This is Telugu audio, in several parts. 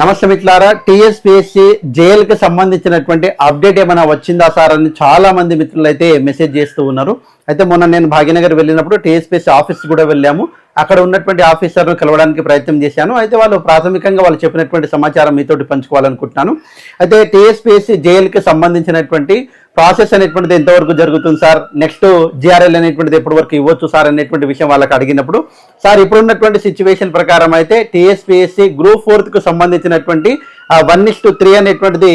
నమస్తే మిత్రులారా టీఎస్పీఎస్సీ జేఎల్కి సంబంధించినటువంటి అప్డేట్ ఏమైనా వచ్చిందా సార్ అని చాలా మంది మిత్రులు అయితే మెసేజ్ చేస్తూ ఉన్నారు. అయితే మొన్న నేను భాగ్యనగర్ వెళ్ళినప్పుడు టీఎస్పీఎస్సీ ఆఫీస్ కూడా వెళ్ళాము. అక్కడ ఉన్నటువంటి ఆఫీసర్ను కలవడానికి ప్రయత్నం చేశాను. అయితే వాళ్ళు ప్రాథమికంగా వాళ్ళు చెప్పినటువంటి సమాచారం మీతోటి పంచుకోవాలనుకుంటున్నాను. అయితే టీఎస్పీఎస్సీ జేఎల్కి సంబంధించినటువంటి ప్రాసెస్ అనేటువంటిది ఎంతవరకు జరుగుతుంది సార్? నెక్స్ట్ జిఆర్ఎల్ అనేటువంటిది ఎప్పటి వరకు ఇవ్వచ్చు సార్ అనేటువంటి విషయం వాళ్ళకి అడిగినప్పుడు. సార్ ఇప్పుడున్నటువంటి సిచ్యువేషన్ ప్రకారం అయితే టీఎస్పీఎస్సీ గ్రూప్ ఫోర్త్కు సంబంధించినటువంటి వన్ ఇస్ టు త్రీ అనేటువంటిది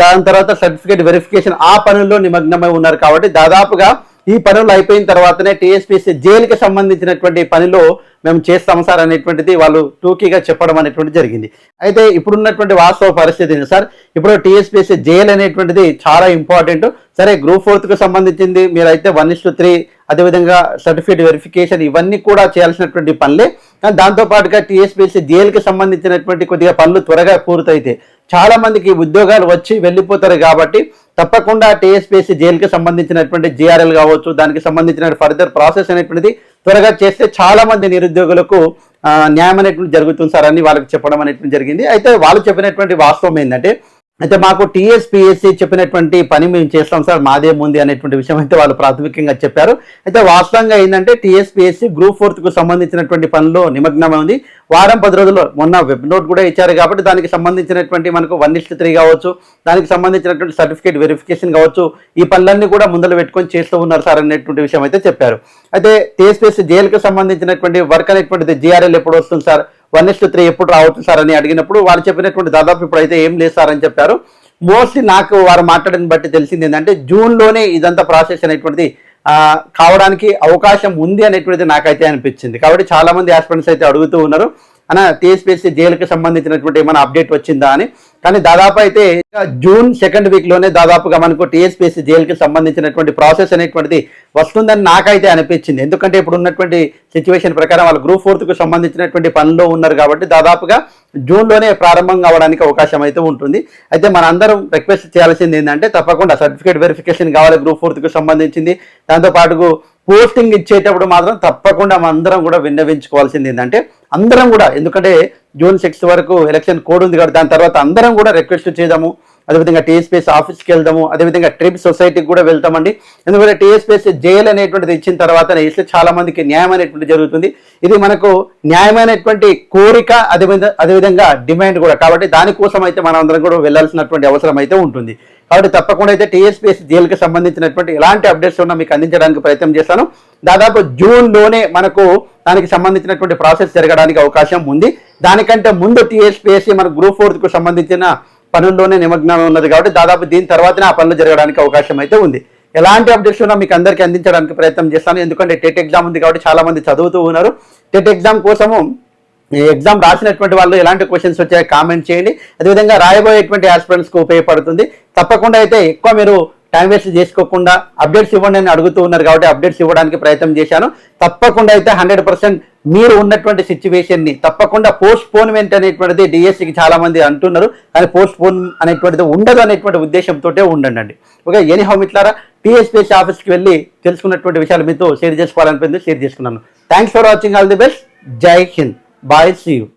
దాని తర్వాత సర్టిఫికేట్ వెరిఫికేషన్ ఆ పనుల్లో నిమగ్నమై ఉన్నారు కాబట్టి దాదాపుగా ఈ పనులు అయిపోయిన తర్వాతనే టీఎస్పీసీ జైలుకి సంబంధించినటువంటి పనిలో మేము చేస్తాము సార్ అనేటువంటిది వాళ్ళు టూకీగా చెప్పడం అనేటువంటి జరిగింది. అయితే ఇప్పుడున్నటువంటి వాస్తవ పరిస్థితి ఏంటి సార్? ఇప్పుడు టీఎస్పీసీ జైలు అనేటువంటిది చాలా ఇంపార్టెంట్. సరే గ్రూప్ ఫోర్త్కు సంబంధించింది మీరైతే వన్ ఇస్ టు త్రీ అదేవిధంగా సర్టిఫికేట్ వెరిఫికేషన్ ఇవన్నీ కూడా చేయాల్సినటువంటి పనులే. కానీ దాంతోపాటుగా టీఎస్పీఎస్సీ జైలుకి సంబంధించినటువంటి కొద్దిగా పనులు త్వరగా పూర్తయితే చాలా మందికి ఉద్యోగాలు వచ్చి వెళ్ళిపోతారు కాబట్టి తప్పకుండా టీఎస్పీఎస్సీ జైలుకి సంబంధించినటువంటి జిఆర్ఎల్ కావచ్చు దానికి సంబంధించిన ఫర్దర్ ప్రాసెస్ అనేటువంటిది త్వరగా చేస్తే చాలా మంది నిరుద్యోగులకు న్యాయం అనేటువంటి జరుగుతుంది సార్ అని వాళ్ళకి చెప్పడం అనేటువంటి జరిగింది. అయితే వాళ్ళు చెప్పినటువంటి వాస్తవం ఏంటంటే అయితే మాకు టీఎస్పీఎస్సీ చెప్పినటువంటి పని మేము చేస్తాం సార్ మాదేముంది అనేటువంటి విషయం అయితే వాళ్ళు ప్రాథమికంగా చెప్పారు. అయితే వాస్తవంగా ఏంటంటే టీఎస్పీఎస్సీ గ్రూప్ ఫోర్త్కు సంబంధించినటువంటి పనిలో నిమగ్నమై ఉంది. వారం పది రోజుల్లో మొన్న వెబ్ నోట్ కూడా ఇచ్చారు కాబట్టి దానికి సంబంధించినటువంటి మనకు వన్ ఇస్ట్ త్రీ కావచ్చు దానికి సంబంధించినటువంటి సర్టిఫికేట్ వెరిఫికేషన్ కావచ్చు ఈ పనులన్నీ కూడా ముందలు పెట్టుకొని చేస్తూ ఉన్నారు సార్ అనేటువంటి విషయం అయితే చెప్పారు. అయితే టీఎస్పీఎస్సీ జైలుకు సంబంధించినటువంటి వర్క్ అనేటువంటిది జిఆర్ఎల్ ఎప్పుడు వస్తుంది సార్? వన్ ఇస్ త్రీ ఎప్పుడు రావచ్చు సార్ అని అడిగినప్పుడు వాళ్ళు చెప్పినటువంటి దాదాపు ఇప్పుడైతే ఏం లేదు సార్ అని చెప్పారు. మోస్ట్లీ నాకు వారు మాట్లాడిన బట్టి తెలిసింది ఏంటంటే జూన్లోనే ఇదంతా ప్రాసెస్ అనేటువంటిది కావడానికి అవకాశం ఉంది అనేటువంటిది నాకైతే అనిపించింది. కాబట్టి చాలా మంది ఆస్పిరెంట్స్ అయితే అడుగుతూ ఉన్నారు. అన్న టీఎస్పీఎస్సీ జైలుకి సంబంధించినటువంటి ఏమైనా అప్డేట్ వచ్చిందా అని? కానీ దాదాపు అయితే జూన్ సెకండ్ వీక్లోనే దాదాపుగా మనకు టీఎస్పీఎస్సీ జైలుకి సంబంధించినటువంటి ప్రాసెస్ అనేటువంటిది వస్తుందని నాకైతే అనిపించింది. ఎందుకంటే ఇప్పుడు ఉన్నటువంటి సిచ్యువేషన్ ప్రకారం వాళ్ళు గ్రూప్ ఫోర్త్కు సంబంధించినటువంటి పనిలో ఉన్నారు కాబట్టి దాదాపుగా జూన్లోనే ప్రారంభం కావడానికి అవకాశం అయితే ఉంటుంది. అయితే మనందరం రిక్వెస్ట్ చేయాల్సింది ఏంటంటే తప్పకుండా సర్టిఫికేట్ వెరిఫికేషన్ కావాలి గ్రూప్ ఫోర్త్కు సంబంధించింది. దాంతోపాటు పోస్టింగ్ ఇచ్చేటప్పుడు మాత్రం తప్పకుండా అందరం కూడా విన్నవించుకోవాల్సింది ఏంటంటే అందరం కూడా ఎందుకంటే జూన్ సిక్స్త్ వరకు ఎలక్షన్ కోడ్ ఉంది కాబట్టి దాని తర్వాత అందరం కూడా రిక్వెస్ట్ చేద్దాము. అదేవిధంగా టీఎస్పీఎస్ ఆఫీస్కి వెళ్దాము. అదేవిధంగా ట్రిప్ సొసైటీకి కూడా వెళ్తామండి. ఎందుకంటే టీఎస్పీఎస్ జైలు అనేటువంటిది ఇచ్చిన తర్వాత ఇస్తే చాలా మందికి న్యాయం అనేటువంటి జరుగుతుంది. ఇది మనకు న్యాయమైనటువంటి కోరిక అదేవిధంగా అదేవిధంగా డిమాండ్ కూడా. కాబట్టి దానికోసం అయితే మనం అందరం కూడా వెళ్ళాల్సినటువంటి అవసరం అయితే ఉంటుంది. కాబట్టి తప్పకుండా అయితే టీఎస్పీఎస్ జైలుకి సంబంధించినటువంటి ఎలాంటి అప్డేట్స్ ఉన్నా మీకు అందించడానికి ప్రయత్నం చేస్తాను. దాదాపు జూన్లోనే మనకు దానికి సంబంధించినటువంటి ప్రాసెస్ జరగడానికి అవకాశం ఉంది. దానికంటే ముందు టీఎస్పీఎస్సీ మన గ్రూప్ ఫోర్త్కు సంబంధించిన పనుల్లోనే నిమగ్నం ఉన్నది కాబట్టి దాదాపు దీని తర్వాతనే ఆ పనులు జరగడానికి అవకాశం అయితే ఉంది. ఎలాంటి అప్డేట్స్ ఉన్నా మీకు అందరికీ అందించడానికి ప్రయత్నం చేస్తాను. ఎందుకంటే టెట్ ఎగ్జామ్ ఉంది కాబట్టి చాలామంది చదువుతూ ఉన్నారు. టెట్ ఎగ్జామ్ కోసము ఈ ఎగ్జామ్ రాసినటువంటి వాళ్ళు ఎలాంటి క్వశ్చన్స్ వచ్చాయో కామెంట్ చేయండి. అదేవిధంగా రాయబోయేటువంటి ఆస్పిరెంట్స్కి ఉపయోగపడుతుంది. తప్పకుండా అయితే ఎక్కువ మీరు టైం వేస్ట్ చేసుకోకుండా అప్డేట్స్ ఇవ్వండి అని అడుగుతూ ఉన్నారు కాబట్టి అప్డేట్స్ ఇవ్వడానికి ప్రయత్నం చేశాను. తప్పకుండా అయితే హండ్రెడ్ పర్సెంట్ మీరు ఉన్నటువంటి సిచ్యువేషన్ని తప్పకుండా పోస్ట్ పోన్మెంట్ అనేటువంటిది డిఎస్సికి చాలామంది అంటున్నారు. కానీ పోస్ట్ పోన్ అనేటువంటిది ఉండదు అనేటువంటి ఉద్దేశంతో ఉండండి ఓకే ఎనీ హౌ మిట్లారా ఆఫీస్కి వెళ్ళి తెలుసుకున్నటువంటి విషయాలు మీతో షేర్ చేసుకోవాలనిపింది షేర్ చేసుకున్నాను. Thanks for watching all the best Jai Hind Bye. See you.